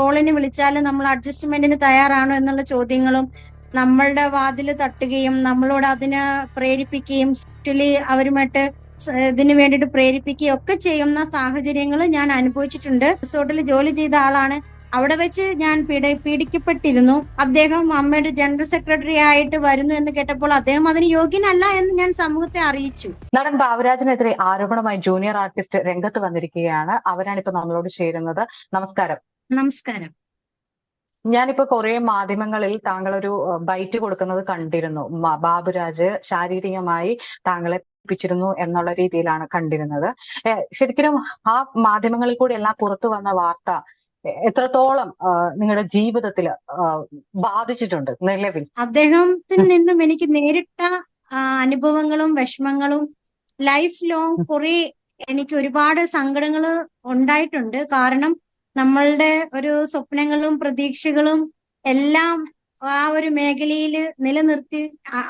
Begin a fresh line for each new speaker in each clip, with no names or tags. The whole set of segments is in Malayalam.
റോളിന് വിളിച്ചാൽ നമ്മൾ അഡ്ജസ്റ്റ്മെന്റിന് തയ്യാറാണോ എന്നുള്ള ചോദ്യങ്ങളും നമ്മളുടെ വാതിൽ തട്ടുകയും നമ്മളോട് അതിനെ പ്രേരിപ്പിക്കുകയും ആക്ച്വലി അവരുമായിട്ട് ഇതിന് വേണ്ടിയിട്ട് പ്രേരിപ്പിക്കുകയും ഒക്കെ ചെയ്യുന്ന സാഹചര്യങ്ങൾ ഞാൻ അനുഭവിച്ചിട്ടുണ്ട്. റിസോർട്ടിൽ ജോലി ചെയ്ത ആളാണ്. അവിടെ വെച്ച് ഞാൻ പീഡ പീഡിക്കപ്പെട്ടിരുന്നു. അദ്ദേഹം അമ്മയുടെ ജനറൽ സെക്രട്ടറി ആയിട്ട് വരുന്നു എന്ന് കേട്ടപ്പോൾ അദ്ദേഹം അതിന് യോഗ്യനല്ല എന്ന് ഞാൻ സമൂഹത്തെ അറിയിച്ചു.
നടൻ ബാബുരാജിനെതിരെ ആരോപണമായി ജൂനിയർ ആർട്ടിസ്റ്റ് രംഗത്ത് വന്നിരിക്കുകയാണ്. അവരാണ് ഇപ്പൊ നമ്മളോട് ചേരുന്നത്. നമസ്കാരം.
നമസ്കാരം.
ഞാനിപ്പോ കുറെ മാധ്യമങ്ങളിൽ താങ്കൾ ഒരു ബൈറ്റ് കൊടുക്കുന്നത് കണ്ടിരുന്നു. ബാബുരാജ് ശാരീരികമായി താങ്കളെ പ്പിച്ചിരുന്നു എന്നുള്ള രീതിയിലാണ് കണ്ടിരുന്നത്. ശരിക്കും ആ മാധ്യമങ്ങളിൽ കൂടി എല്ലാം പുറത്തു വന്ന വാർത്ത എത്രത്തോളം നിങ്ങളുടെ ജീവിതത്തിൽ ബാധിച്ചിട്ടുണ്ട് നിലവിൽ?
അദ്ദേഹത്തിൽ നിന്നും എനിക്ക് നേരിട്ട അനുഭവങ്ങളും വിഷമങ്ങളും ലൈഫ് ലോങ് കുറെ എനിക്ക് ഒരുപാട് സങ്കടങ്ങൾ ഉണ്ടായിട്ടുണ്ട്. കാരണം നമ്മളുടെ ഒരു സ്വപ്നങ്ങളും പ്രതീക്ഷകളും എല്ലാം ആ ഒരു മേഖലയിൽ നിലനിർത്തി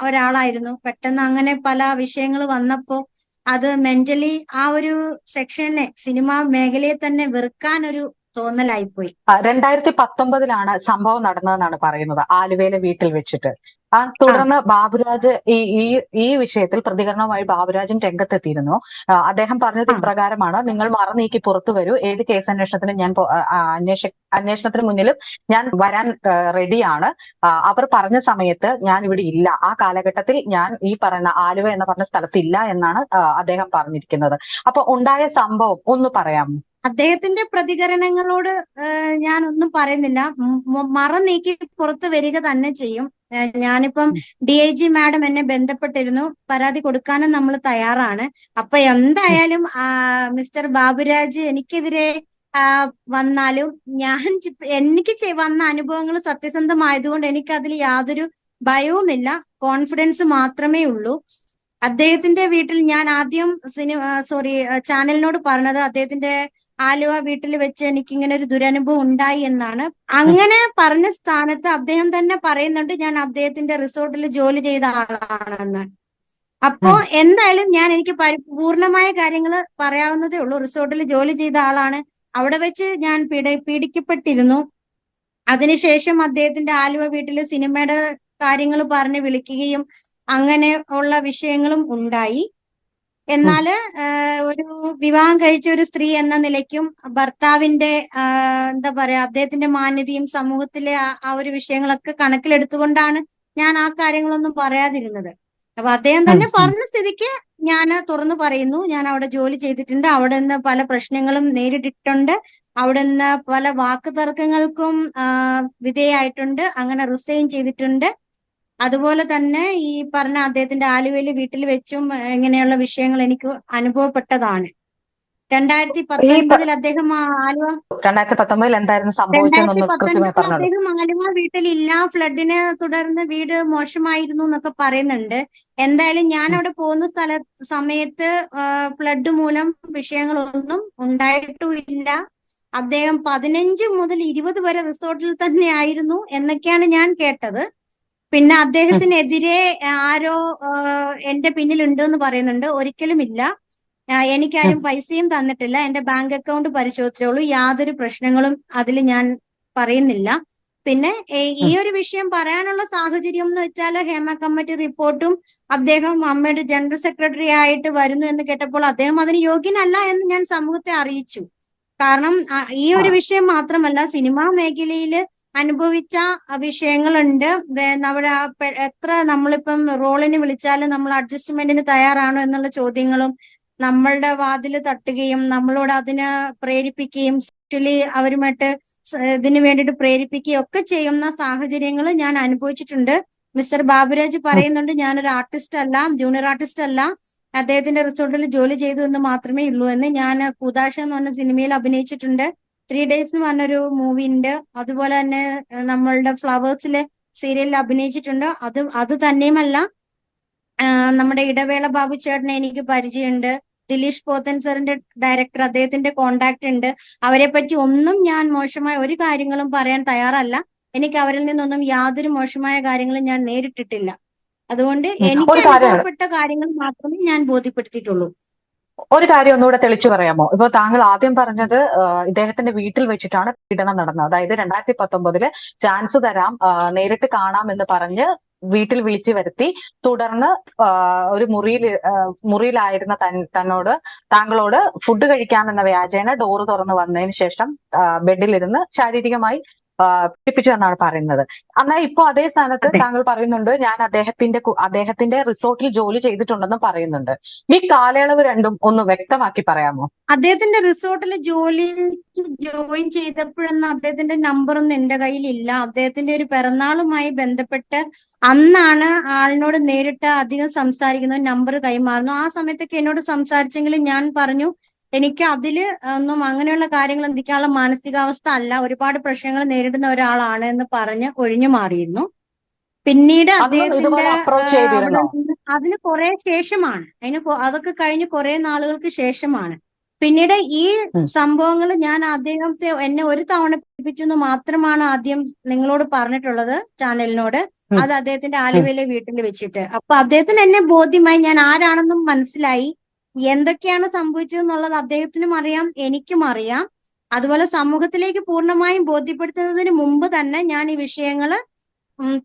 ഒരാളായിരുന്നു. പെട്ടെന്ന് അങ്ങനെ പല വിഷയങ്ങൾ വന്നപ്പോ അത് മെന്റലി ആ ഒരു സെക്ഷനെ സിനിമ മേഖലയെ തന്നെ വെറുക്കാൻ ഒരു തോന്നലായിപ്പോയി.
പോയി രണ്ടായിരത്തി പത്തൊമ്പതിലാണ് സംഭവം നടന്നതെന്നാണ് പറയുന്നത് ആലുവയിലെ വീട്ടിൽ വെച്ചിട്ട്. ആ തുടർന്ന് ബാബുരാജ് ഈ ഈ ഈ വിഷയത്തിൽ പ്രതികരണവുമായി ബാബുരാജും രംഗത്തെത്തിയിരുന്നു. അദ്ദേഹം പറഞ്ഞത്. ഇപ്രകാരമാണ് നിങ്ങൾ മറ നീക്കി പുറത്തു വരൂ. ഏത് കേസ് അന്വേഷണത്തിനും ഞാൻ അന്വേഷ അന്വേഷണത്തിന് മുന്നിലും ഞാൻ വരാൻ റെഡിയാണ്. അവർ പറഞ്ഞ സമയത്ത് ഞാൻ ഇവിടെ ഇല്ല. ആ കാലഘട്ടത്തിൽ ഞാൻ ഈ പറയുന്ന ആലുവ എന്ന് പറഞ്ഞ സ്ഥലത്ത് ഇല്ല എന്നാണ് അദ്ദേഹം പറഞ്ഞിരിക്കുന്നത്. അപ്പൊ ഉണ്ടായ സംഭവം ഒന്ന് പറയാമോ?
അദ്ദേഹത്തിന്റെ പ്രതികരണങ്ങളോട് ഞാൻ ഒന്നും പറയുന്നില്ല. മറ നീക്കി പുറത്ത് വരിക തന്നെ ചെയ്യും. ഞാനിപ്പം ഡി ഐ ജി മാഡം എന്നെ ബന്ധപ്പെട്ടിരുന്നു. പരാതി കൊടുക്കാനും നമ്മൾ തയ്യാറാണ്. അപ്പൊ എന്തായാലും മിസ്റ്റർ ബാബുരാജ് എനിക്കെതിരെ വന്നാലും ഞാൻ എനിക്ക് വന്ന അനുഭവങ്ങൾ സത്യസന്ധമായതുകൊണ്ട് എനിക്ക് അതിൽ യാതൊരു ഭയവുമില്ല. കോൺഫിഡൻസ് മാത്രമേ ഉള്ളൂ. അദ്ദേഹത്തിന്റെ വീട്ടിൽ ഞാൻ ആദ്യം സിനിമ സോറി ചാനലിനോട് പറഞ്ഞത് അദ്ദേഹത്തിന്റെ ആലുവ വീട്ടിൽ വെച്ച് എനിക്ക് ഇങ്ങനെ ഒരു ദുരനുഭവം ഉണ്ടായി എന്നാണ്. അങ്ങനെ പറഞ്ഞ സ്ഥാനത്ത് അദ്ദേഹം തന്നെ പറയുന്നുണ്ട് ഞാൻ അദ്ദേഹത്തിന്റെ റിസോർട്ടിൽ ജോലി ചെയ്ത ആളാണെന്ന്. അപ്പോ എന്തായാലും ഞാൻ എനിക്ക് പരിപൂർണമായ കാര്യങ്ങൾ പറയാവുന്നതേ ഉള്ളൂ. റിസോർട്ടിൽ ജോലി ചെയ്ത ആളാണ്. അവിടെ വെച്ച് ഞാൻ പീഡ പീഡിക്കപ്പെട്ടിരുന്നു. അതിനുശേഷം അദ്ദേഹത്തിന്റെ ആലുവ വീട്ടിൽ സിനിമയുടെ കാര്യങ്ങൾ പറഞ്ഞ് വിളിക്കുകയും അങ്ങനെ ഉള്ള വിഷയങ്ങളും ഉണ്ടായി. എന്നാൽ ഒരു വിവാഹം കഴിച്ച ഒരു സ്ത്രീ എന്ന നിലയ്ക്കും ഭർത്താവിന്റെ എന്താ പറയാ അദ്ദേഹത്തിന്റെ മാന്യതയും സമൂഹത്തിലെ ആ ഒരു വിഷയങ്ങളൊക്കെ കണക്കിലെടുത്തുകൊണ്ടാണ് ഞാൻ ആ കാര്യങ്ങളൊന്നും പറയാതിരുന്നത്. അപ്പൊ അദ്ദേഹം തന്നെ. പറഞ്ഞ സ്ഥിതിക്ക് ഞാൻ തുറന്നു പറയുന്നു. ഞാൻ അവിടെ ജോലി ചെയ്തിട്ടുണ്ട്. അവിടെ നിന്ന് പല പ്രശ്നങ്ങളും നേരിട്ടിട്ടുണ്ട്. അവിടെ നിന്ന് പല വാക്ക് തർക്കങ്ങൾക്കും വിധേയായിട്ടുണ്ട്. അങ്ങനെ റിസൈൻ ചെയ്തിട്ടുണ്ട്. അതുപോലെ തന്നെ ഈ പറഞ്ഞ അദ്ദേഹത്തിന്റെ ആലുവയിലെ വീട്ടിൽ വെച്ചും ഇങ്ങനെയുള്ള വിഷയങ്ങൾ എനിക്ക് അനുഭവപ്പെട്ടതാണ്. രണ്ടായിരത്തി പത്തൊൻപതിൽ അദ്ദേഹം ആലുവ
രണ്ടായിരത്തി പത്തൊമ്പതിൽ എന്തായിരുന്നു
അദ്ദേഹം ആലുവ വീട്ടിലില്ല ഫ്ലഡിനെ തുടർന്ന് വീട് മോശമായിരുന്നു എന്നൊക്കെ പറയുന്നുണ്ട്. എന്തായാലും ഞാൻ അവിടെ പോകുന്ന സ്ഥല സമയത്ത് ഫ്ലഡ് മൂലം വിഷയങ്ങളൊന്നും ഉണ്ടായിട്ടുമില്ല. അദ്ദേഹം പതിനഞ്ച് മുതൽ ഇരുപത് വരെ റിസോർട്ടിൽ തന്നെ ആയിരുന്നു എന്നൊക്കെയാണ് ഞാൻ കേട്ടത്. പിന്നെ അദ്ദേഹത്തിനെതിരെ ആരോ എന്റെ പിന്നിലുണ്ട് എന്ന് പറയുന്നുണ്ട്. ഒരിക്കലും ഇല്ല എനിക്കാരും പൈസയും തന്നിട്ടില്ല. എന്റെ ബാങ്ക് അക്കൗണ്ട് പരിശോധിച്ചോളൂ. യാതൊരു പ്രശ്നങ്ങളും അതിൽ ഞാൻ പറയുന്നില്ല. പിന്നെ ഈ ഒരു വിഷയം പറയാനുള്ള സാഹചര്യം എന്ന് വെച്ചാൽ ഹേമ കമ്മിറ്റി റിപ്പോർട്ടും അദ്ദേഹം അമ്മയുടെ ജനറൽ സെക്രട്ടറി ആയിട്ട് വരുന്നു എന്ന് കേട്ടപ്പോൾ അദ്ദേഹം അതിന് യോഗ്യനല്ല എന്ന് ഞാൻ സമൂഹത്തെ അറിയിച്ചു. കാരണം ഈ ഒരു വിഷയം മാത്രമല്ല സിനിമാ മേഖലയിൽ അനുഭവിച്ച വിഷയങ്ങളുണ്ട്. നമ്മുടെ എത്ര നമ്മളിപ്പം റോളിന് വിളിച്ചാലും നമ്മൾ അഡ്ജസ്റ്റ്മെന്റിന് തയ്യാറാണോ എന്നുള്ള ചോദ്യങ്ങളും നമ്മളുടെ വാതിൽ തട്ടുകയും നമ്മളോട് അതിനെ പ്രേരിപ്പിക്കുകയും ആക്ച്വലി അവരുമായിട്ട് ഇതിന് വേണ്ടിയിട്ട് പ്രേരിപ്പിക്കുകയും ഒക്കെ ചെയ്യുന്ന സാഹചര്യങ്ങൾ ഞാൻ അനുഭവിച്ചിട്ടുണ്ട്. മിസ്റ്റർ ബാബുരാജ് പറയുന്നുണ്ട് ഞാനൊരു ആർട്ടിസ്റ്റ് അല്ല ജൂനിയർ ആർട്ടിസ്റ്റ് അല്ല. അദ്ദേഹത്തിന്റെ റിസോർട്ടിൽ ജോലി ചെയ്തു എന്ന് മാത്രമേ ഉള്ളൂ എന്ന്. ഞാൻ കൂതാശ എന്ന് പറഞ്ഞ സിനിമയിൽ അഭിനയിച്ചിട്ടുണ്ട്. ത്രീ ഡേയ്സ് എന്ന് പറഞ്ഞൊരു മൂവി ഉണ്ട് അതുപോലെ തന്നെ നമ്മളുടെ ഫ്ലവേഴ്സിലെ സീരിയലിൽ അഭിനയിച്ചിട്ടുണ്ട്. അത് അത് തന്നെയുമല്ല നമ്മുടെ ഇടവേള ബാബു ചേട്ടനെ എനിക്ക് പരിചയമുണ്ട്. ദിലീഷ് പോത്തൻ സാറിന്റെ ഡയറക്ടർ അദ്ദേഹത്തിന്റെ കോണ്ടാക്ട് ഉണ്ട് അവരെ പറ്റി ഒന്നും ഞാൻ മോശമായ ഒരു കാര്യങ്ങളും പറയാൻ തയ്യാറല്ല. എനിക്ക് അവരിൽ നിന്നൊന്നും യാതൊരു മോശമായ കാര്യങ്ങളും ഞാൻ നേരിട്ടിട്ടില്ല. അതുകൊണ്ട് എനിക്ക് അനുഭവപ്പെട്ട കാര്യങ്ങൾ മാത്രമേ ഞാൻ ബോധ്യപ്പെടുത്തിയിട്ടുള്ളൂ.
ഒരു കാര്യം ഒന്നുകൂടെ തെളിച്ചു പറയാമോ? ഇപ്പൊ താങ്കൾ ആദ്യം പറഞ്ഞത് ഇദ്ദേഹത്തിന്റെ വീട്ടിൽ വെച്ചിട്ടാണ് പീഡനം നടന്നത്. അതായത് രണ്ടായിരത്തി പത്തൊമ്പതിൽ ചാൻസ് തരാം നേരിട്ട് കാണാം എന്ന് പറഞ്ഞ് വീട്ടിൽ വിളിച്ചു വരുത്തി തുടർന്ന് ഒരു മുറിയിൽ മുറിയിലായിരുന്ന തന്നോട് താങ്കളോട് ഫുഡ് കഴിക്കാമെന്ന വ്യാജേന ഡോറ് തുറന്ന് വന്നതിന് ശേഷം ബെഡിലിരുന്ന് ശാരീരികമായി ആ, പീഡിപ്പിച്ചു എന്നാണ് പറയുന്നത്. എന്നാൽ ഇപ്പൊ അതേ സ്ഥാനത്ത് താങ്കൾ പറയുന്നുണ്ട് ഞാൻ അദ്ദേഹത്തിന്റെ അദ്ദേഹത്തിന്റെ റിസോർട്ടിൽ ജോലി ചെയ്തിട്ടുണ്ടെന്ന് പറയുന്നുണ്ട്. ഈ കാലയളവ് രണ്ടും ഒന്ന് വ്യക്തമാക്കി പറയാമോ?
അദ്ദേഹത്തിന്റെ റിസോർട്ടിൽ ജോലി ജോയിൻ ചെയ്തപ്പോഴൊന്നും അദ്ദേഹത്തിന്റെ നമ്പറൊന്നും എന്റെ കയ്യിലില്ല. അദ്ദേഹത്തിന്റെ ഒരു പിറന്നാളുമായി ബന്ധപ്പെട്ട് അന്നാണ് ആളിനോട് നേരിട്ട് അധികം സംസാരിക്കുന്നത് നമ്പർ കൈമാറുന്നു. ആ സമയത്തൊക്കെ എന്നോട് സംസാരിച്ചെങ്കിൽ ഞാൻ പറഞ്ഞു എനിക്ക് അതിൽ ഒന്നും അങ്ങനെയുള്ള കാര്യങ്ങൾ എന്തിക്കാനുള്ള മാനസികാവസ്ഥ അല്ല. ഒരുപാട് പ്രശ്നങ്ങൾ നേരിടുന്ന ഒരാളാണ് എന്ന് പറഞ്ഞ് ഒഴിഞ്ഞു മാറിയിരുന്നു. പിന്നീട് അദ്ദേഹത്തിന്റെ അതിന് കുറെ ശേഷമാണ്. അതിന് അതൊക്കെ കഴിഞ്ഞ് കുറെ നാളുകൾക്ക് ശേഷമാണ്. പിന്നീട് ഈ. സംഭവങ്ങൾ ഞാൻ അദ്ദേഹത്തെ എന്നെ ഒരു തവണ പിടിപ്പിച്ചു എന്ന് മാത്രമാണ് ആദ്യം നിങ്ങളോട് പറഞ്ഞിട്ടുള്ളത് ചാനലിനോട്. അത് അദ്ദേഹത്തിന്റെ ആലുവയിലെ വീട്ടിൽ വെച്ചിട്ട്. അപ്പൊ അദ്ദേഹത്തിന് എന്നെ ബോധ്യമായി ഞാൻ ആരാണെന്നും മനസ്സിലായി. എന്തൊക്കെയാണ് സംഭവിച്ചതെന്നുള്ളത് അദ്ദേഹത്തിനും അറിയാം എനിക്കും അറിയാം. അതുപോലെ സമൂഹത്തിലേക്ക് പൂർണമായും ബോധ്യപ്പെടുത്തുന്നതിന് മുമ്പ് തന്നെ ഞാൻ ഈ വിഷയങ്ങൾ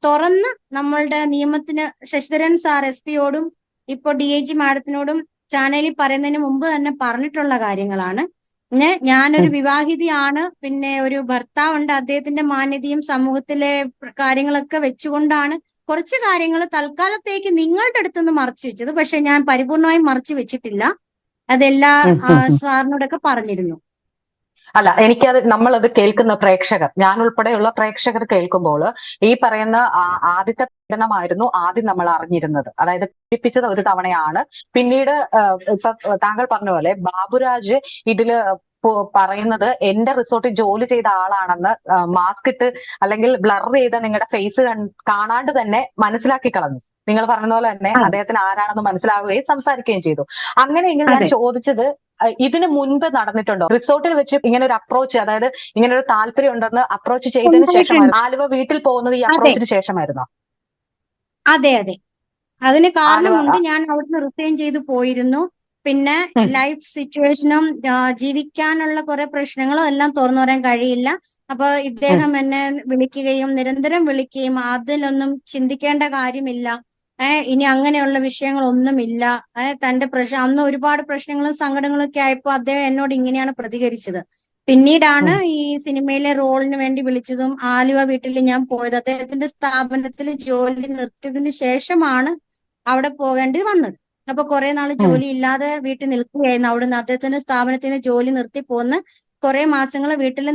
തുറന്ന് നമ്മളുടെ നിയമത്തിന് ശശിധരൻ സാർ എസ് പിയോടും ഇപ്പോൾ ഡി ഐ ജി മാഡത്തിനോടും ചാനലിൽ പറയുന്നതിന് മുമ്പ് തന്നെ പറഞ്ഞിട്ടുള്ള കാര്യങ്ങളാണ്. പിന്നെ ഞാനൊരു വിവാഹിതയാണ്. പിന്നെ ഒരു ഭർത്താവുണ്ട്. അദ്ദേഹത്തിന്റെ മാന്യതയും സമൂഹത്തിലെ കാര്യങ്ങളൊക്കെ വെച്ചുകൊണ്ടാണ് കുറച്ച് കാര്യങ്ങൾ തൽക്കാലത്തേക്ക് നിങ്ങളുടെ അടുത്തുനിന്ന് മറച്ചു വെച്ചത്. പക്ഷെ ഞാൻ പരിപൂർണമായും മറച്ചു വെച്ചിട്ടില്ല. അതെല്ലാ. സാറിനോടൊക്കെ പറഞ്ഞിരുന്നു.
അല്ല എനിക്കത് നമ്മളത് കേൾക്കുന്ന പ്രേക്ഷകർ ഞാൻ ഉൾപ്പെടെയുള്ള പ്രേക്ഷകർ കേൾക്കുമ്പോൾ ഈ പറയുന്ന ആദ്യത്തെ പീഡനമായിരുന്നു ആദ്യം നമ്മൾ അറിഞ്ഞിരുന്നത്. അതായത് പീഡിപ്പിച്ചത് ഒരു തവണയാണ്. പിന്നീട് ഇപ്പൊ താങ്കൾ പറഞ്ഞ പോലെ ബാബുരാജ് ഇതിൽ പറയുന്നത് എന്റെ റിസോർട്ടിൽ ജോലി ചെയ്ത ആളാണെന്ന് മാസ്ക് ഇട്ട് അല്ലെങ്കിൽ ബ്ലർ ചെയ്ത് നിങ്ങളുടെ ഫേസ് കാണാണ്ട് തന്നെ മനസ്സിലാക്കി കളഞ്ഞു. നിങ്ങൾ പറഞ്ഞ പോലെ തന്നെ അദ്ദേഹത്തിന് ആരാണെന്ന് മനസ്സിലാവുകയും സംസാരിക്കുകയും ചെയ്തു. അങ്ങനെയെങ്കിൽ ഞാൻ ചോദിച്ചത് ഇതിനു മുൻപ് നടന്നിട്ടുണ്ടോ? റിസോർട്ടിൽ വെച്ച് ഇങ്ങനെ ഒരു അപ്രോച്ച് അതായത് ഇങ്ങനെ ഒരു താല്പര്യം ഉണ്ടെന്ന് അപ്രോച്ച് ചെയ്തതിന് ശേഷം ആലുവ വീട്ടിൽ പോകുന്നത് ഈ. അപ്രോച്ചിന് ശേഷമായിരുന്നോ?
അതെ അതെ. അതിന് കാരണമുണ്ട് ഞാൻ അവിടുന്ന് റിസൈൻ ചെയ്ത് പോയിരുന്നു. പിന്നെ ലൈഫ് സിറ്റുവേഷനും ജീവിക്കാനുള്ള കുറെ പ്രശ്നങ്ങളും എല്ലാം തുറന്നു പറയാൻ കഴിയില്ല. അപ്പൊ ഇദ്ദേഹം എന്നെ വിളിക്കുകയും നിരന്തരം വിളിക്കുകയും അതിലൊന്നും ചിന്തിക്കേണ്ട കാര്യമില്ല. ഏഹ് ഇനി അങ്ങനെയുള്ള വിഷയങ്ങളൊന്നുമില്ല. ഏഹ് തന്റെ പ്രശ്നം അന്ന് ഒരുപാട് പ്രശ്നങ്ങളും സങ്കടങ്ങളും ഒക്കെ ആയപ്പോ അദ്ദേഹം എന്നോട് ഇങ്ങനെയാണ് പ്രതികരിച്ചത്. പിന്നീടാണ് ഈ സിനിമയിലെ റോളിന് വേണ്ടി വിളിച്ചതും ആലുവ വീട്ടിൽ ഞാൻ പോയത്. അദ്ദേഹത്തിന്റെ സ്ഥാപനത്തിൽ ജോലി നിർത്തിയതിനു ശേഷമാണ് അവിടെ പോകേണ്ടി വന്നത്. അപ്പൊ കുറെ നാൾ ജോലി ഇല്ലാതെ വീട്ടിൽ നിൽക്കുകയായിരുന്നു. അവിടുന്ന് അദ്ദേഹത്തിന്റെ സ്ഥാപനത്തിൽ നിന്ന് ജോലി നിർത്തി പോന്ന് കുറെ മാസങ്ങൾ വീട്ടിൽ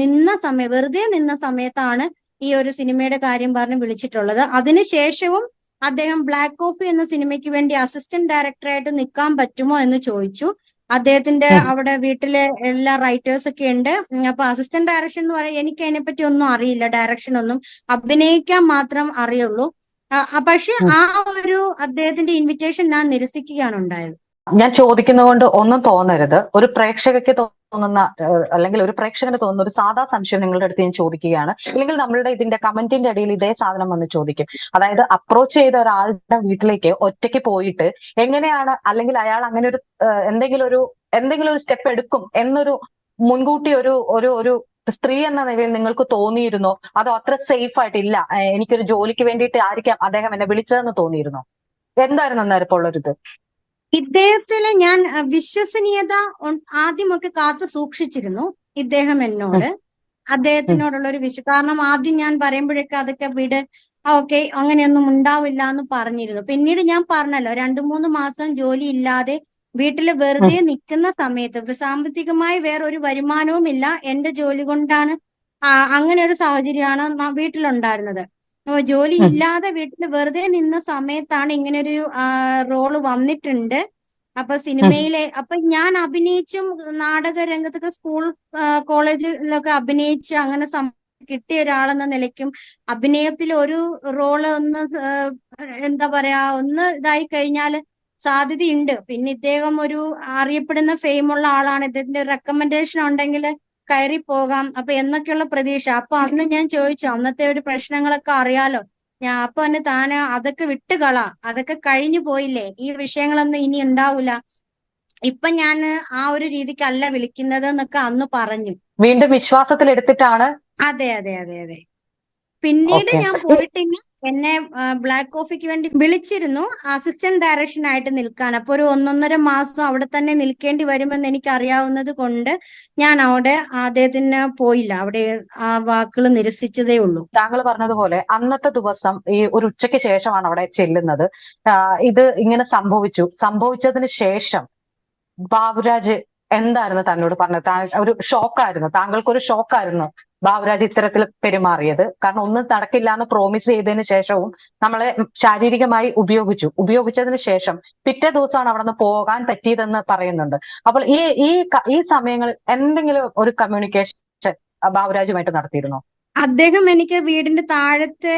നിന്ന സമയം വെറുതെ നിന്ന സമയത്താണ് ഈ ഒരു സിനിമയുടെ കാര്യം പറഞ്ഞ് വിളിച്ചിട്ടുള്ളത്. അതിനുശേഷവും അദ്ദേഹം ബ്ലാക്ക് കോഫി എന്ന സിനിമയ്ക്ക് വേണ്ടി അസിസ്റ്റന്റ് ഡയറക്ടറായിട്ട് നിൽക്കാൻ പറ്റുമോ എന്ന് ചോദിച്ചു. അദ്ദേഹത്തിന്റെ അവിടെ വീട്ടിലെ എല്ലാ റൈറ്റേഴ്സ് ഒക്കെ ഉണ്ട്. അപ്പൊ അസിസ്റ്റന്റ് ഡയറക്ഷൻ എന്ന് പറയാൻ എനിക്ക് അതിനെപ്പറ്റി ഒന്നും അറിയില്ല. ഡയറക്ഷൻ ഒന്നും അഭിനയിക്കാൻ മാത്രം അറിയുള്ളൂ. പക്ഷെ ആ ഒരു അദ്ദേഹത്തിന്റെ ഇൻവിറ്റേഷൻ ഞാൻ നിരസിക്കുകയാണ് ഉണ്ടായത്.
ഞാൻ ചോദിക്കുന്നത് കൊണ്ട് ഒന്നും തോന്നരുത്. ഒരു പ്രേക്ഷകയ്ക്ക് തോന്നുന്ന അല്ലെങ്കിൽ ഒരു പ്രേക്ഷകന് തോന്നുന്ന ഒരു സാധാ സംശയം നിങ്ങളുടെ അടുത്ത് ഞാൻ ചോദിക്കുകയാണ്. അല്ലെങ്കിൽ നമ്മളുടെ ഇതിന്റെ കമന്റിന്റെ ഇടയിൽ ഇതേ സാധനം വന്ന് ചോദിക്കും. അതായത് അപ്രോച്ച് ചെയ്ത ഒരാളുടെ വീട്ടിലേക്ക് ഒറ്റയ്ക്ക് പോയിട്ട് എങ്ങനെയാണ് അല്ലെങ്കിൽ അയാൾ അങ്ങനെ ഒരു എന്തെങ്കിലും ഒരു എന്തെങ്കിലും ഒരു സ്റ്റെപ്പ് എടുക്കും എന്നൊരു മുൻകൂട്ടി ഒരു ഒരു ഒരു സ്ത്രീ എന്ന നിലയിൽ നിങ്ങൾക്ക് തോന്നിയിരുന്നോ? അതോ അത്ര സേഫ് ആയിട്ടില്ല? എനിക്കൊരു ജോലിക്ക് വേണ്ടിയിട്ട് ആയിരിക്കാം അദ്ദേഹം എന്നെ വിളിച്ചതെന്ന് തോന്നിയിരുന്നോ? എന്തായിരുന്നു അന്നേരം ഇപ്പോൾ ഉള്ളൊരിത്
ഇദ്ദേഹത്തിൽ ഞാൻ വിശ്വസനീയത ആദ്യമൊക്കെ കാത്തു സൂക്ഷിച്ചിരുന്നു ഇദ്ദേഹം എന്നോട്. അദ്ദേഹത്തിനോടുള്ള ഒരു വിശ്വ കാരണം ആദ്യം ഞാൻ പറയുമ്പോഴൊക്കെ അതൊക്കെ വിട് ഓക്കെ അങ്ങനെയൊന്നും ഉണ്ടാവില്ല എന്ന് പറഞ്ഞിരുന്നു. പിന്നീട് ഞാൻ പറഞ്ഞല്ലോ രണ്ടു മൂന്ന് മാസം ജോലി ഇല്ലാതെ വീട്ടിൽ വെറുതെ നിൽക്കുന്ന സമയത്ത് ഇപ്പൊ സാമ്പത്തികമായി വേറെ ഒരു വരുമാനവും ഇല്ല. എന്റെ ജോലി കൊണ്ടാണ് ആ, അങ്ങനെ ഒരു സാഹചര്യമാണ് വീട്ടിലുണ്ടായിരുന്നത്. അപ്പൊ ജോലി ഇല്ലാതെ വീട്ടിൽ വെറുതെ നിന്ന സമയത്താണ് ഇങ്ങനെ ഒരു റോൾ വന്നിട്ടുണ്ട്. അപ്പൊ സിനിമയിലെ അപ്പൊ ഞാൻ അഭിനയിച്ചും നാടക രംഗത്തൊക്കെ സ്കൂൾ കോളേജിലൊക്കെ അഭിനയിച്ച് അങ്ങനെ കിട്ടിയ ഒരാളെന്ന നിലയ്ക്കും അഭിനയത്തിൽ ഒരു റോൾ ഒന്ന് എന്താ പറയാ ഒന്ന് ഇതായി കഴിഞ്ഞാൽ സാധ്യതയുണ്ട്. പിന്നെ ഇദ്ദേഹം ഒരു അറിയപ്പെടുന്ന ഫെയിമുള്ള ആളാണ്. ഇദ്ദേഹത്തിന്റെ റെക്കമെൻഡേഷൻ ഉണ്ടെങ്കിൽ കയറി പോകാം. അപ്പൊ എന്നൊക്കെയുള്ള പ്രതീക്ഷ. അപ്പൊ അന്ന് ഞാൻ ചോദിച്ചു അന്നത്തെ ഒരു പ്രശ്നങ്ങളൊക്കെ അറിയാലോ? ഞാൻ അപ്പൊ തന്നെ താന് അതൊക്കെ വിട്ടുകള അതൊക്കെ കഴിഞ്ഞു പോയില്ലേ? ഈ വിഷയങ്ങളൊന്നും ഇനി ഉണ്ടാവൂല. ഇപ്പൊ ഞാൻ ആ ഒരു രീതിക്കല്ല വിളിക്കുന്നത് എന്നൊക്കെ അന്ന് പറഞ്ഞു.
വീണ്ടും വിശ്വാസത്തിൽ എടുത്തിട്ടാണ്
അതെ അതെ അതെ അതെ. പിന്നീട് ഞാൻ പോയിട്ടില്ല എന്നെ ബ്ലാക്ക് കോഫിക്ക് വേണ്ടി വിളിച്ചിരുന്നു. അസിസ്റ്റന്റ് ഡയറക്ഷൻ ആയിട്ട് നിൽക്കാൻ അപ്പൊ ഒരു ഒന്നൊന്നര മാസം അവിടെ തന്നെ നിൽക്കേണ്ടി വരുമെന്ന് എനിക്ക് അറിയാവുന്നത് കൊണ്ട് ഞാൻ അവിടെ അദ്ദേഹത്തിന് പോയില്ല. അവിടെ ആ വാക്കുകൾ നിരസിച്ചതേ ഉള്ളൂ.
താങ്കൾ പറഞ്ഞതുപോലെ അന്നത്തെ ദിവസം ഈ ഒരു ഉച്ചയ്ക്ക് ശേഷമാണ് അവിടെ ചെല്ലുന്നത്. ഇത് ഇങ്ങനെ സംഭവിച്ചു. സംഭവിച്ചതിന് ശേഷം ബാബുരാജ് എന്തായിരുന്നു തന്നോട് പറഞ്ഞത്? ഒരു ഷോക്കായിരുന്നു. താങ്കൾക്കൊരു ഷോക്കായിരുന്നു? ബാബുരാജ് ഇത്തരത്തിൽ പെരുമാറിയത്. കാരണം ഒന്നും നടക്കില്ല എന്ന് പ്രോമിസ് ചെയ്തതിന് ശേഷവും നമ്മളെ ശാരീരികമായി ഉപയോഗിച്ചു. ഉപയോഗിച്ചതിന് ശേഷം പിറ്റേ ദിവസമാണ് അവിടെ നിന്ന് പോകാൻ പറ്റിയതെന്ന് പറയുന്നുണ്ട്. അപ്പോൾ ഈ ഈ ഈ സമയങ്ങളിൽ എന്തെങ്കിലും ഒരു കമ്മ്യൂണിക്കേഷൻ ബാബുരാജുമായിട്ട് നടത്തിയിരുന്നോ?
അദ്ദേഹം എനിക്ക് വീടിന്റെ താഴത്തെ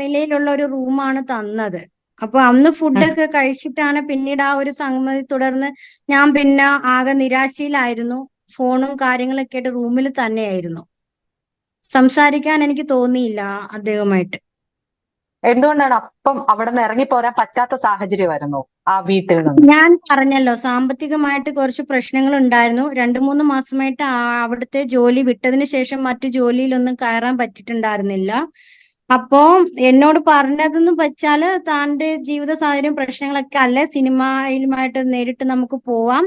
നിലയിലുള്ള ഒരു റൂമാണ് തന്നത്. അപ്പൊ അന്ന് ഫുഡൊക്കെ കഴിച്ചിട്ടാണ് പിന്നീട് ആ ഒരു സംഗതി തുടർന്ന് ഞാൻ പിന്നെ ആകെ നിരാശയിലായിരുന്നു. ഫോണും കാര്യങ്ങളൊക്കെ ആയിട്ട് റൂമിൽ തന്നെയായിരുന്നു. സംസാരിക്കാൻ എനിക്ക് തോന്നിയില്ല അദ്ദേഹവുമായിട്ട്.
എന്തുകൊണ്ടാണ് അപ്പം അവിടെ നിന്ന് ഇറങ്ങിപ്പോരാൻ പറ്റാത്ത സാഹചര്യമായിരുന്നു ആ വീട്ടിൽ നിന്ന്?
ഞാൻ പറഞ്ഞല്ലോ സാമ്പത്തികമായിട്ട് കുറച്ച് പ്രശ്നങ്ങൾ ഉണ്ടായിരുന്നു രണ്ടു മൂന്ന് മാസമായിട്ട് അവിടുത്തെ ജോലി വിട്ടതിന് ശേഷം മറ്റു ജോലിയിലൊന്നും കയറാൻ പറ്റിയിട്ടുണ്ടായിരുന്നില്ല. അപ്പോ എന്നോട് പറഞ്ഞതെന്ന് വെച്ചാൽ താന്റെ ജീവിത സാഹചര്യം പ്രശ്നങ്ങളൊക്കെ അല്ല? സിനിമയിലുമായിട്ട് നേരിട്ട് നമുക്ക് പോവാം.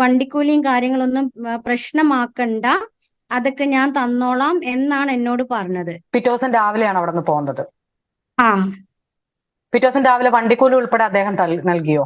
വണ്ടിക്കൂലിയും കാര്യങ്ങളൊന്നും പ്രശ്നമാക്കണ്ട. അതൊക്കെ ഞാൻ തന്നോളാം എന്നാണ് എന്നോട് പറഞ്ഞത്.
പിറ്റേ ദിവസം രാവിലെയാണ് അവിടെ നിന്ന് പോകുന്നത്.
ആ.
പിറ്റേ ദിവസം രാവിലെ വണ്ടിക്കൂലി ഉൾപ്പെടെ അദ്ദേഹം നൽകിയോ?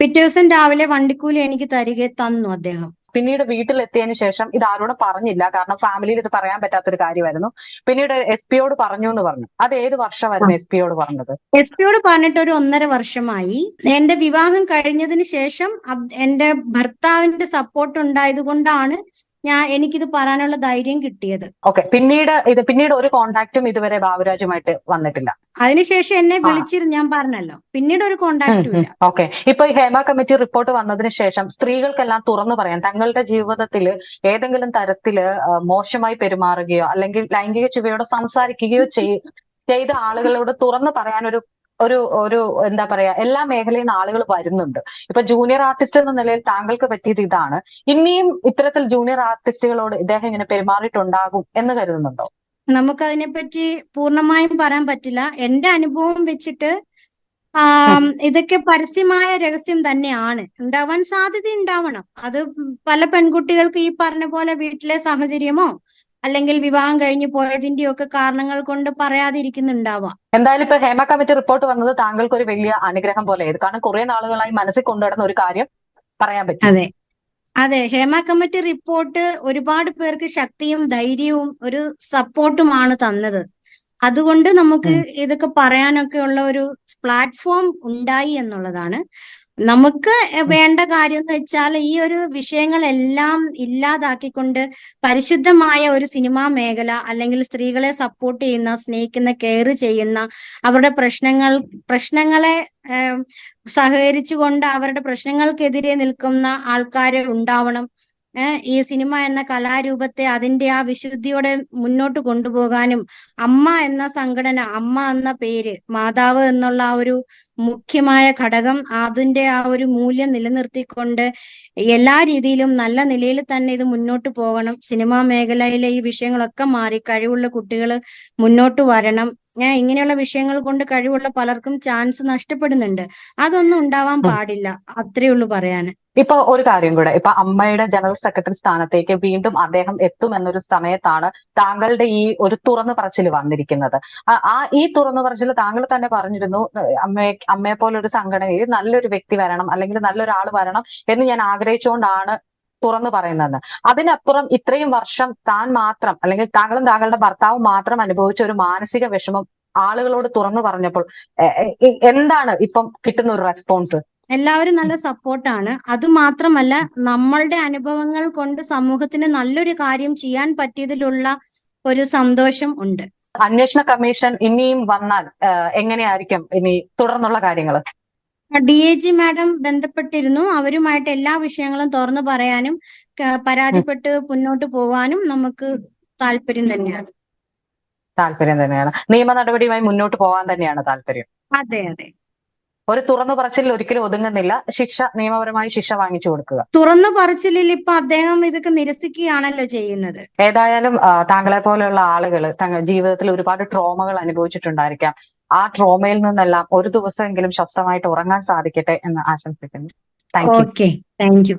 പിറ്റേ ദിവസം രാവിലെ വണ്ടിക്കൂലി എനിക്ക് തരികെ തന്നു അദ്ദേഹം.
പിന്നീട് വീട്ടിലെത്തിയതിനു ശേഷം ഇത് ആരോടും പറഞ്ഞില്ല. കാരണം ഫാമിലിയിൽ ഇത് പറയാൻ പറ്റാത്തൊരു കാര്യമായിരുന്നു. പിന്നീട് എസ് പിയോട് പറഞ്ഞു എന്ന് പറഞ്ഞു. അത് ഏത് വർഷമായിരുന്നു എസ് പിയോട് പറഞ്ഞത്?
എസ് പിയോട് പറഞ്ഞിട്ട് ഒരു ഒന്നര വർഷമായി. എന്റെ വിവാഹം കഴിഞ്ഞതിന് ശേഷം എന്റെ ഭർത്താവിന്റെ സപ്പോർട്ട് ഉണ്ടായത് കൊണ്ടാണ് ഞാൻ എനിക്കിത് പറയാനുള്ള ധൈര്യം കിട്ടിയത്.
ഓക്കെ പിന്നീട് ഇത് പിന്നീട് ഒരു കോണ്ടാക്റ്റും ഇതുവരെ ബാബുരാജുമായിട്ട് വന്നിട്ടില്ല.
അതിനുശേഷം എന്നെ വിളിച്ചിരുന്നു ഞാൻ പറഞ്ഞല്ലോ. പിന്നീട് ഒരു കോണ്ടാക്റ്റും ഇല്ല.
ഓക്കെ ഇപ്പൊ ഈ ഹേമ കമ്മിറ്റി റിപ്പോർട്ട് വന്നതിന് ശേഷം സ്ത്രീകൾക്കെല്ലാം തുറന്നു പറയാൻ തങ്ങളുടെ ജീവിതത്തിൽ ഏതെങ്കിലും തരത്തിൽ മോശമായി പെരുമാറുകയോ അല്ലെങ്കിൽ ലൈംഗിക ചുവയോട് സംസാരിക്കുകയോ ചെയ്- ചെയ്ത ആളുകളോട് തുറന്നു പറയാൻ ഒരു ഒരു ഒരു എന്താ പറയാ എല്ലാ മേഖലയിൽ ആളുകൾ വരുന്നുണ്ട്. ഇപ്പൊ ജൂനിയർ ആർട്ടിസ്റ്റ് എന്ന നിലയിൽ താങ്കൾക്ക് പറ്റിയത് ഇതാണ്. ഇനിയും ഇത്തരത്തിൽ ജൂനിയർ ആർട്ടിസ്റ്റുകളോട് ഇദ്ദേഹം ഇങ്ങനെ പെരുമാറിയിട്ടുണ്ടാകും എന്ന് കരുതുന്നുണ്ടോ?
നമുക്ക് അതിനെപ്പറ്റി പൂർണമായും പറയാൻ പറ്റില്ല. എന്റെ അനുഭവം വെച്ചിട്ട് ഇതൊക്കെ പരസ്യമായ രഹസ്യം തന്നെയാണ്. ഉണ്ടാവാൻ സാധ്യത ഉണ്ടാവണം അത് പല പെൺകുട്ടികൾക്ക് ഈ പറഞ്ഞ പോലെ വീട്ടിലെ സാഹചര്യമോ അല്ലെങ്കിൽ വിവാഹം കഴിഞ്ഞു പോയതിന്റെയോ ഒക്കെ കാരണങ്ങൾ കൊണ്ട് പറയാതിരിക്കുന്നുണ്ടാവാം.
എന്തായാലും ഇപ്പൊ ഹേമ കമ്മിറ്റി റിപ്പോർട്ട് വന്നത് താങ്കൾക്ക് ഒരു വലിയ അനുഗ്രഹം പോലെ കാരണം കുറെ നാളുകളായി മനസ്സിൽ കൊണ്ടുവരുന്ന ഒരു കാര്യം പറയാൻ പറ്റും.
അതെ. അതെ ഹേമ കമ്മിറ്റി റിപ്പോർട്ട് ഒരുപാട് പേർക്ക് ശക്തിയും ധൈര്യവും ഒരു സപ്പോർട്ടുമാണ് തന്നത്. അതുകൊണ്ട് നമുക്ക് ഇതൊക്കെ പറയാനൊക്കെ ഉള്ള ഒരു പ്ലാറ്റ്ഫോം ഉണ്ടായി എന്നുള്ളതാണ്. നമുക്ക് വേണ്ട കാര്യം എന്ന് വെച്ചാൽ ഈ ഒരു വിഷയങ്ങളെല്ലാം ഇല്ലാതാക്കിക്കൊണ്ട് പരിശുദ്ധമായ ഒരു സിനിമാ മേഖല അല്ലെങ്കിൽ സ്ത്രീകളെ സപ്പോർട്ട് ചെയ്യുന്ന സ്നേഹിക്കുന്ന കെയർ ചെയ്യുന്ന അവരുടെ പ്രശ്നങ്ങൾ പ്രശ്നങ്ങളെ സഹകരിച്ചുകൊണ്ട് അവരുടെ പ്രശ്നങ്ങൾക്കെതിരെ നിൽക്കുന്ന ആൾക്കാരെ ഉണ്ടാവണം. ഈ സിനിമ എന്ന കലാരൂപത്തെ അതിന്റെ ആ വിശുദ്ധിയോടെ മുന്നോട്ട് കൊണ്ടുപോകാനും അമ്മ എന്ന സംഘടന അമ്മ എന്ന പേര് മാതാവ് എന്നുള്ള ആ ഒരു മുഖ്യമായ ഘടകം അതിന്റെ ആ ഒരു മൂല്യം നിലനിർത്തിക്കൊണ്ട് എല്ലാ രീതിയിലും നല്ല നിലയിൽ തന്നെ ഇത് മുന്നോട്ട് പോകണം. സിനിമാ മേഖലയിലെ ഈ വിഷയങ്ങളൊക്കെ മാറി കഴിവുള്ള കുട്ടികൾ മുന്നോട്ട് വരണം. ഞാൻ ഇങ്ങനെയുള്ള വിഷയങ്ങൾ കൊണ്ട് കഴിവുള്ള പലർക്കും ചാൻസ് നഷ്ടപ്പെടുന്നുണ്ട്. അതൊന്നും ഉണ്ടാവാൻ പാടില്ല. അത്രേ ഉള്ളൂ പറയാന്.
ഇപ്പൊ ഒരു കാര്യം കൂടെ. ഇപ്പൊ അമ്മയുടെ ജനറൽ സെക്രട്ടറി സ്ഥാനത്തേക്ക് വീണ്ടും അദ്ദേഹം എത്തും എന്നൊരു സമയത്താണ് താങ്കളുടെ ഈ ഒരു തുറന്നു പറച്ചിൽ വന്നിരിക്കുന്നത്. ആ- ഈ തുറന്നു പറച്ചിൽ താങ്കൾ തന്നെ പറഞ്ഞിരുന്നു അമ്മയെ അമ്മയെ പോലെ ഒരു സംഘടനയിൽ നല്ലൊരു വ്യക്തി വരണം അല്ലെങ്കിൽ നല്ലൊരാൾ വരണം എന്ന് ഞാൻ ആഗ്രഹിച്ചുകൊണ്ടാണ് തുറന്നു പറയുന്നത്. അതിനപ്പുറം ഇത്രയും വർഷം താൻ മാത്രം അല്ലെങ്കിൽ താങ്കളും താങ്കളുടെ ഭർത്താവും മാത്രം അനുഭവിച്ച ഒരു മാനസിക വിഷമം ആളുകളോട് തുറന്നു പറഞ്ഞപ്പോൾ എന്താണ് ഇപ്പം കിട്ടുന്ന ഒരു റെസ്പോൺസ്?
എല്ലാവരും നല്ല സപ്പോർട്ടാണ്. അതുമാത്രമല്ല നമ്മളുടെ അനുഭവങ്ങൾ കൊണ്ട് സമൂഹത്തിന് നല്ലൊരു കാര്യം ചെയ്യാൻ പറ്റിയതിലുള്ള ഒരു സന്തോഷം ഉണ്ട്.
അന്വേഷണ കമ്മീഷൻ ഇനിയും വന്നാൽ എങ്ങനെയായിരിക്കും ഇനി തുടർന്നുള്ള കാര്യങ്ങൾ
ഡി എ ജി മാഡം ബന്ധപ്പെട്ടിരുന്നു. അവരുമായിട്ട് എല്ലാ വിഷയങ്ങളും തുറന്നു പറയാനും പരാതിപ്പെട്ട് മുന്നോട്ട് പോവാനും നമുക്ക് താല്പര്യം തന്നെയാണ്.
താല്പര്യം തന്നെയാണ്. നിയമ നടപടിയുമായി മുന്നോട്ട് പോകാൻ തന്നെയാണ് താല്പര്യം.
അതെ അതെ.
ഒരു തുറന്നു പറച്ചിലിൽ ഒരിക്കലും ഒതുങ്ങുന്നില്ല. ശിക്ഷ നിയമപരമായി ശിക്ഷ വാങ്ങിച്ചു കൊടുക്കുക.
തുറന്നു പറച്ചിലിൽ ഇപ്പൊ അദ്ദേഹം ഇതൊക്കെ നിരസിക്കുകയാണല്ലോ ചെയ്യുന്നത്.
ഏതായാലും താങ്കളെ പോലെയുള്ള ആളുകൾ ജീവിതത്തിൽ ഒരുപാട് ട്രോമകൾ അനുഭവിച്ചിട്ടുണ്ടായിരിക്കാം. ആ ട്രോമയിൽ നിന്നെല്ലാം ഒരു ദിവസമെങ്കിലും സ്വസ്ഥമായിട്ട് ഉറങ്ങാൻ സാധിക്കട്ടെ എന്ന് ആശംസിക്കുന്നു. Thank you.
Thank you.